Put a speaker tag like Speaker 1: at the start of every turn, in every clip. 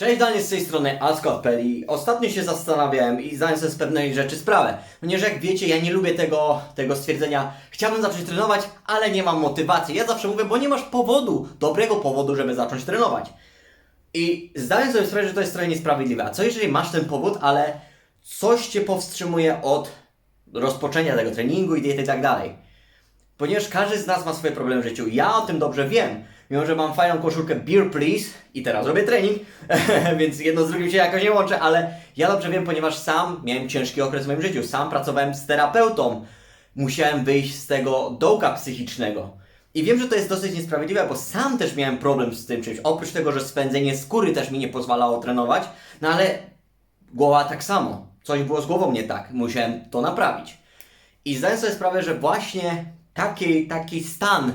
Speaker 1: Cześć, Daniel z tej strony Ascot.pl Ostatnio się zastanawiałem i zdałem sobie z pewnej rzeczy sprawę. Ponieważ jak wiecie, ja nie lubię tego, tego stwierdzenia chciałbym zacząć trenować, ale nie mam motywacji. Ja zawsze mówię, bo nie masz powodu, dobrego powodu, żeby zacząć trenować. I zdałem sobie sprawę, że to jest trochę niesprawiedliwe. A co jeżeli masz ten powód, ale coś Cię powstrzymuje od rozpoczęcia tego treningu i diety i tak dalej? Ponieważ każdy z nas ma swoje problemy w życiu. Ja o tym dobrze wiem. Mimo, że mam fajną koszulkę Beer Please i teraz robię trening, więc jedno z drugim się jakoś nie łączy, ale ja dobrze wiem, ponieważ sam miałem ciężki okres w moim życiu. Sam pracowałem z terapeutą. Musiałem wyjść z tego dołka psychicznego. I wiem, że to jest dosyć niesprawiedliwe, bo sam też miałem problem z tym czymś. Oprócz tego, że spędzenie skóry też mi nie pozwalało trenować, no ale głowa tak samo. Coś było z głową nie tak. Musiałem to naprawić. I zdaję sobie sprawę, że właśnie taki, taki stan,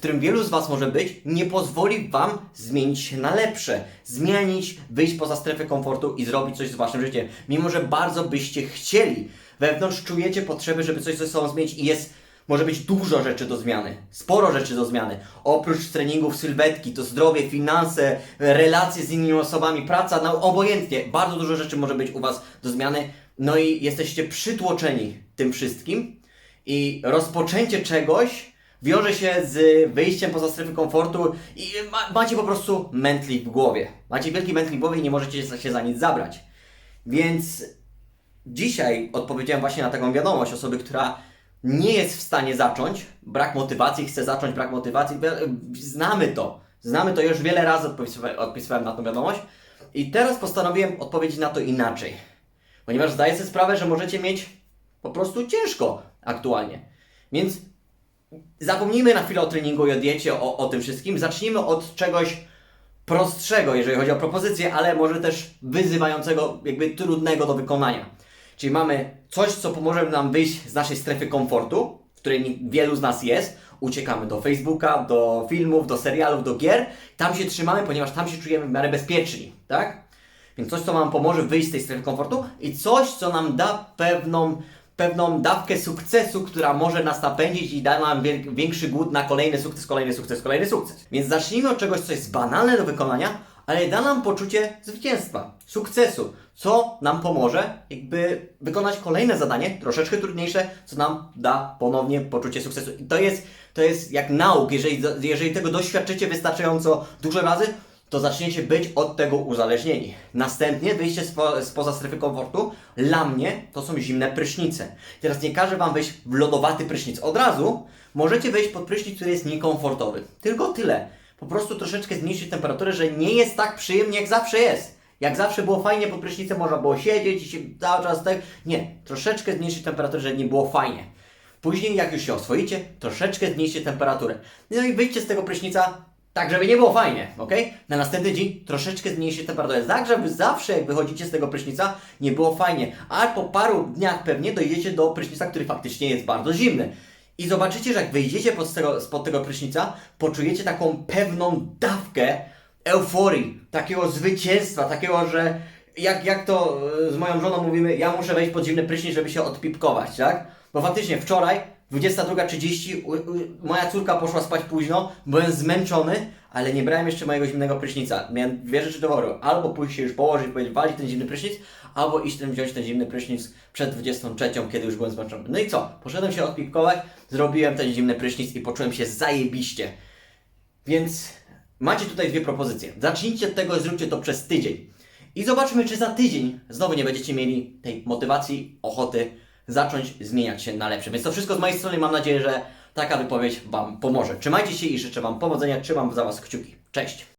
Speaker 1: którym wielu z Was może być, nie pozwoli Wam zmienić się na lepsze. Zmienić, wyjść poza strefę komfortu i zrobić coś z Waszym życiem. Mimo, że bardzo byście chcieli. Wewnątrz czujecie potrzeby, żeby coś ze sobą zmienić i jest, może być dużo rzeczy do zmiany. Sporo rzeczy do zmiany. Oprócz treningów sylwetki, to zdrowie, finanse, relacje z innymi osobami, praca, no obojętnie. Bardzo dużo rzeczy może być u Was do zmiany. No i jesteście przytłoczeni tym wszystkim i rozpoczęcie czegoś wiąże się z wyjściem poza strefę komfortu i ma, macie po prostu mętlik w głowie. Macie wielki mętlik w głowie i nie możecie się- za nic zabrać. Więc dzisiaj odpowiedziałem właśnie na taką wiadomość osoby, która nie jest w stanie zacząć, brak motywacji, chce zacząć, brak motywacji. Znamy to. Znamy to już wiele razy odpisywałem, odpisywałem na tą wiadomość i teraz postanowiłem odpowiedzieć na to inaczej. Ponieważ zdaję sobie sprawę, że możecie mieć po prostu ciężko aktualnie. Więc zapomnijmy na chwilę o treningu i o diecie, o, o tym wszystkim. Zacznijmy od czegoś prostszego, jeżeli chodzi o propozycję, ale może też wyzywającego, jakby trudnego do wykonania. Czyli mamy coś, co pomoże nam wyjść z naszej strefy komfortu, w której wielu z nas jest. Uciekamy do Facebooka, do filmów, do serialów, do gier. Tam się trzymamy, ponieważ tam się czujemy w miarę bezpieczni, tak? Więc coś, co nam pomoże wyjść z tej strefy komfortu i coś, co nam da pewną, pewną dawkę sukcesu, która może nas napędzić i da nam większy głód na kolejny sukces, kolejny sukces, kolejny sukces. Więc zacznijmy od czegoś, co jest banalne do wykonania, ale da nam poczucie zwycięstwa, sukcesu, co nam pomoże jakby wykonać kolejne zadanie, troszeczkę trudniejsze, co nam da ponownie poczucie sukcesu. I to jest, to jest jak nauk, jeżeli, jeżeli tego doświadczycie wystarczająco dużo razy, to zaczniecie być od tego uzależnieni. Następnie wyjście spo, spoza strefy komfortu. Dla mnie to są zimne prysznice. Teraz nie każę Wam wejść w lodowaty prysznic. Od razu możecie wejść pod prysznic, który jest niekomfortowy. Tylko tyle. Po prostu troszeczkę zmniejszyć temperaturę, że nie jest tak przyjemnie jak zawsze jest. Jak zawsze było fajnie pod prysznicem, można było siedzieć i się cały czas tak. Nie, troszeczkę zmniejszyć temperaturę, że nie było fajnie. Później, jak już się oswoicie, troszeczkę zmniejszcie temperaturę. No i wyjdźcie z tego prysznica tak, żeby nie było fajnie, ok? Na następny dzień troszeczkę zmniejszycie temperaturę, tak, żeby zawsze, jak wychodzicie z tego prysznica, nie było fajnie. A po paru dniach pewnie dojdziecie do prysznica, który faktycznie jest bardzo zimny. I zobaczycie, że jak wyjdziecie pod tego, spod tego prysznica, poczujecie taką pewną dawkę euforii, takiego zwycięstwa, takiego, że jak, jak to e, z moją żoną mówimy, ja muszę wejść pod zimny prysznic, żeby się odpipkować, tak? Bo faktycznie wczoraj, 22.30, u- u- moja córka poszła spać późno, byłem zmęczony, ale nie brałem jeszcze mojego zimnego prysznica. Miałem dwie rzeczy do wyboru. Albo pójść się już położyć powiedzieć, walić ten zimny prysznic, albo iść ten, wziąć ten zimny prysznic przed 23, kiedy już byłem zmęczony. No i co? Poszedłem się odpipkować, zrobiłem ten zimny prysznic i poczułem się zajebiście. Więc macie tutaj dwie propozycje. Zacznijcie od tego zróbcie to przez tydzień. I zobaczmy, czy za tydzień znowu nie będziecie mieli tej motywacji, ochoty zacząć zmieniać się na lepsze. Więc to wszystko z mojej strony. Mam nadzieję, że taka wypowiedź Wam pomoże. Trzymajcie się i życzę Wam powodzenia. Trzymam za Was kciuki. Cześć!